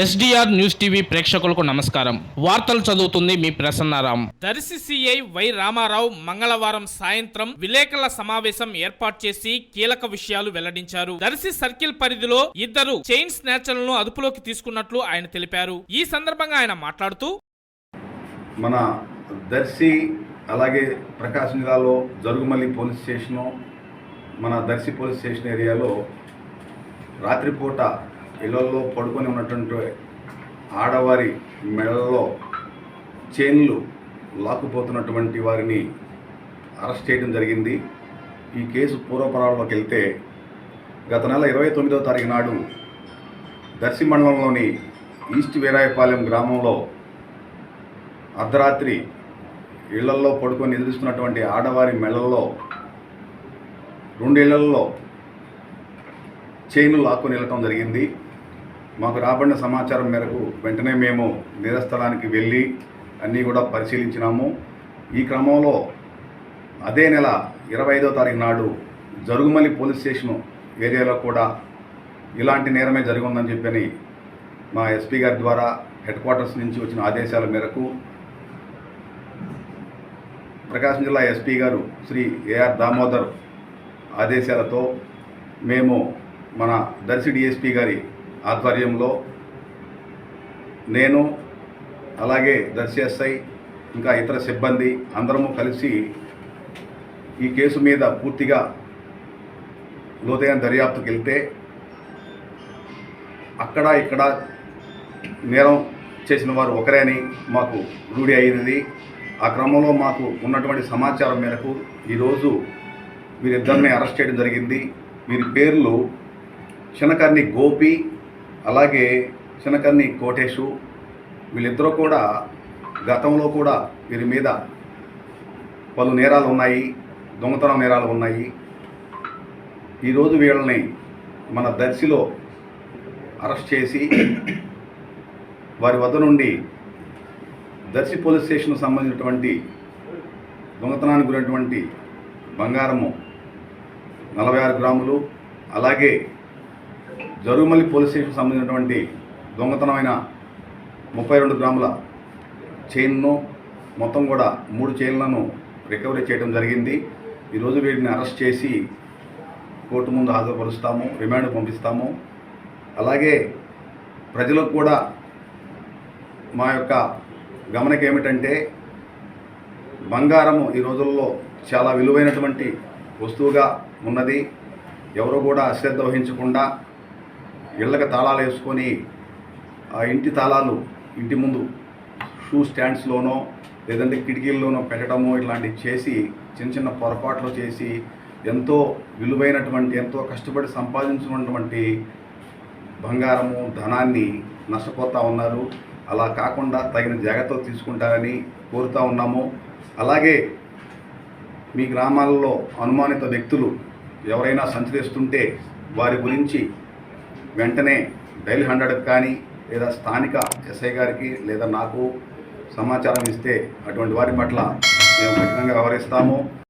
SDR news TV ప్రేక్షకులకు నమస్కారం. వార్తలు చదువుతుంది మీ ప్రసన్నారాం. దర్శి సిఐ వై రామారావు మంగళవారం సాయంత్రం విలేకరుల సమావేశం ఏర్పాటు చేసి కీలక విషయాలు వెల్లడించారు. దర్శి సర్కిల్ పరిధిలో ఇద్దరు చైన్ స్నాచర్లను అదుపులోకి తీసుకున్నట్లు ఆయన తెలిపారు. ఈ సందర్భంగా ఆయన మాట్లాడుతూ మన దర్శి అలాగే ప్రకాశం జిల్లాలో జరుగుమల్లి పోలీస్ స్టేషను మన దర్శి పోలీస్ స్టేషన్ ఏరియాలో రాత్రిపూట ఇళ్ళలో పడుకొని ఉన్నటువంటి ఆడవారి మెడలో చైన్లు లాక్కుపోతున్నటువంటి వారిని అరెస్ట్ చేయడం జరిగింది. ఈ కేసు పూర్వపరాల్లోకి వెళ్తే గత నెల ఇరవై తొమ్మిదవ తారీఖు నాడు దర్శి మండలంలోని ఈస్ట్ వీరాయపాలెం గ్రామంలో అర్ధరాత్రి ఇళ్ళల్లో పడుకొని నిద్రిస్తున్నటువంటి ఆడవారి మెడల్లో రెండేళ్ళలో చైన్లు లాక్కొని వెళ్ళటం జరిగింది. మాకు రాబడిన సమాచారం మేరకు వెంటనే మేము నేరస్థలానికి వెళ్ళి అన్నీ కూడా పరిశీలించినాము. ఈ క్రమంలో అదే నెల ఇరవై ఐదో తారీఖు నాడు జరుగుమల్లి పోలీస్ స్టేషన్ ఏరియాలో కూడా ఇలాంటి నేరమే జరిగిందని చెప్పని మా ఎస్పీ గారి ద్వారా హెడ్ క్వార్టర్స్ నుంచి వచ్చిన ఆదేశాల మేరకు ప్రకాశం జిల్లా ఎస్పీ గారు శ్రీ ఏఆర్ దామోదర్ ఆదేశాలతో మేము మన దర్శి డిఎస్పి గారి ఆధ్వర్యంలో నేను అలాగే దర్శి ఎస్ఐ ఇంకా ఇతర సిబ్బంది అందరము కలిసి ఈ కేసు మీద పూర్తిగా లోతైన దర్యాప్తుకి వెళ్తే అక్కడ ఇక్కడ నేరం చేసిన వారు ఒకరే అని మాకు రూఢి అయినది ఆ క్రమంలో మాకు ఉన్నటువంటి సమాచారం మేరకు ఈరోజు వీరిద్దరిని అరెస్ట్ చేయడం జరిగింది. వీరి పేర్లు శనకర్ణి గోపి అలాగే శనకర్ణి కోటేశు. వీళ్ళిద్దరూ కూడా గతంలో కూడా వీరి మీద పలు నేరాలు ఉన్నాయి దొంగతనం నేరాలు ఉన్నాయి. ఈరోజు వీళ్ళని మన దర్శిలో అరెస్ట్ చేసి వారి వద్ద నుండి దర్శి పోలీస్ స్టేషన్కు సంబంధించినటువంటి దొంగతనానికి గురైనటువంటి బంగారము నలభై ఆరు గ్రాములు అలాగే జరుగుమల్లి పోలీస్ స్టేషన్కి సంబంధించినటువంటి దొంగతనమైన ముప్పై రెండు గ్రాముల చైన్ను మొత్తం కూడా మూడు చైన్లను రికవరీ చేయడం జరిగింది. ఈరోజు వీటిని అరెస్ట్ చేసి కోర్టు ముందు హాజరుపరుస్తాము రిమాండ్ పంపిస్తాము. అలాగే ప్రజలకు కూడా మా యొక్క గమనిక ఏమిటంటే బంగారము ఈ రోజుల్లో చాలా విలువైనటువంటి వస్తువుగా ఉన్నది. ఎవరు కూడా అశ్రద్ధ వహించకుండా ఇళ్ళకి తాళాలు వేసుకొని ఆ ఇంటి తాళాలు ఇంటి ముందు షూ స్టాండ్స్లోనో లేదంటే కిటికీల్లోనో పెట్టడమో ఇలాంటివి చేసి చిన్న చిన్న పొరపాట్లు చేసి ఎంతో విలువైనటువంటి ఎంతో కష్టపడి సంపాదించినటువంటి బంగారము ధనాన్ని నష్టపోతూ ఉన్నారు. అలా కాకుండా తగిన జాగ్రత్తలు తీసుకుంటారని కోరుతూ ఉన్నాము. అలాగే మీ గ్రామాల్లో అనుమానిత వ్యక్తులు ఎవరైనా సంచరిస్తుంటే వారి గురించి వెంటనే డైల్ హండ్రెడ్కి కానీ లేదా స్థానిక ఎస్ఐ గారికి లేదా నాకు సమాచారం ఇస్తే అటువంటి వారి పట్ల మేము కఠినంగా వ్యవహరిస్తాము.